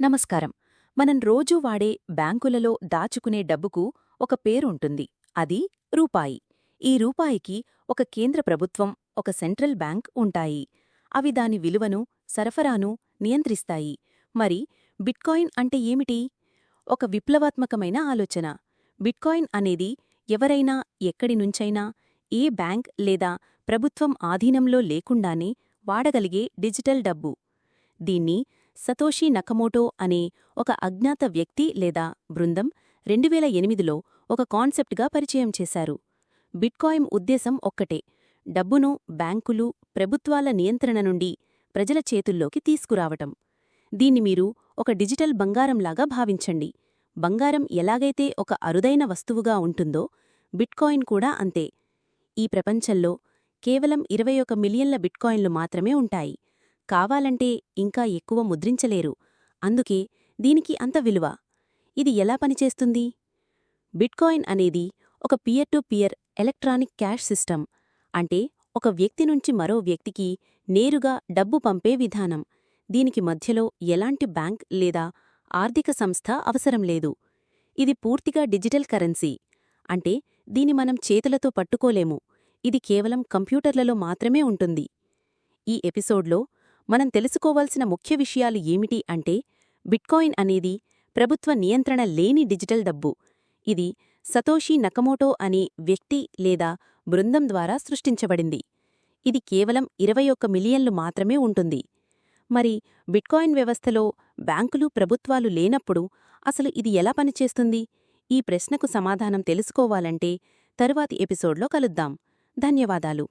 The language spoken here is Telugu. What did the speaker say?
నమస్కారం. మనం రోజూ వాడే బ్యాంకులలో దాచుకునే డబ్బుకు ఒక పేరుంటుంది. అది రూపాయి. ఈ రూపాయికి ఒక కేంద్ర ప్రభుత్వం ఒక సెంట్రల్ బ్యాంక్ ఉంటాయి. అవి దాని విలువను సరఫరాను నియంత్రిస్తాయి. మరి బిట్కాయిన్ అంటే ఏమిటి? ఒక విప్లవాత్మకమైన ఆలోచన. బిట్కాయిన్ అనేది ఎవరైనా ఎక్కడి నుంచైనా ఏ బ్యాంక్ లేదా ప్రభుత్వం ఆధీనంలో లేకుండానే వాడగలిగే డిజిటల్ డబ్బు. దీన్ని సతోషి నకమోటో అనే ఒక అజ్ఞాత వ్యక్తి లేదా బృందం రెండువేల ఎనిమిదిలో ఒక కాన్సెప్ట్గా పరిచయం చేశారు. బిట్కాయిన్ ఉద్దేశం ఒక్కటే డబ్బును బ్యాంకులు ప్రభుత్వాల నియంత్రణ నుండి ప్రజల చేతుల్లోకి తీసుకురావటం. దీన్ని మీరు ఒక డిజిటల్ బంగారంలాగా భావించండి. బంగారం ఎలాగైతే ఒక అరుదైన వస్తువుగా ఉంటుందో బిట్కాయిన్ కూడా అంతే. ఈ ప్రపంచంలో కేవలం ఇరవై ఒక మిలియన్ల బిట్కాయిన్లు మాత్రమే ఉంటాయి. కావాలంటే ఇంకా ఎక్కువ ముద్రించలేరు. అందుకే దీనికి అంత విలువ. ఇది ఎలా పనిచేస్తుంది? బిట్కాయిన్ అనేది ఒక peer to peer electronic cash system. అంటే ఒక వ్యక్తి నుంచి మరో వ్యక్తికి నేరుగా డబ్బు పంపే విధానం. దీనికి మధ్యలో ఎలాంటి బ్యాంక్ లేదా ఆర్థిక సంస్థ అవసరం లేదు. ఇది పూర్తిగా డిజిటల్ కరెన్సీ. అంటే దీని మనం చేతులతో పట్టుకోలేము. ఇది కేవలం కంప్యూటర్లలో మాత్రమే ఉంటుంది. ఈ ఎపిసోడ్లో మనం తెలుసుకోవాల్సిన ముఖ్య విషయాలు ఏమిటి అంటే బిట్కాయిన్ అనేది ప్రభుత్వ నియంత్రణ లేని డిజిటల్ డబ్బు. ఇది సతోషి నకమోటో అనే వ్యక్తి లేదా బృందం ద్వారా సృష్టించబడింది. ఇది కేవలం ఇరవై ఒక్క మిలియన్లు మాత్రమే ఉంటుంది. మరి బిట్కాయిన్ వ్యవస్థలో బ్యాంకులు ప్రభుత్వాలు లేనప్పుడు అసలు ఇది ఎలా పనిచేస్తుంది? ఈ ప్రశ్నకు సమాధానం తెలుసుకోవాలంటే తరువాతి ఎపిసోడ్లో కలుద్దాం. ధన్యవాదాలు.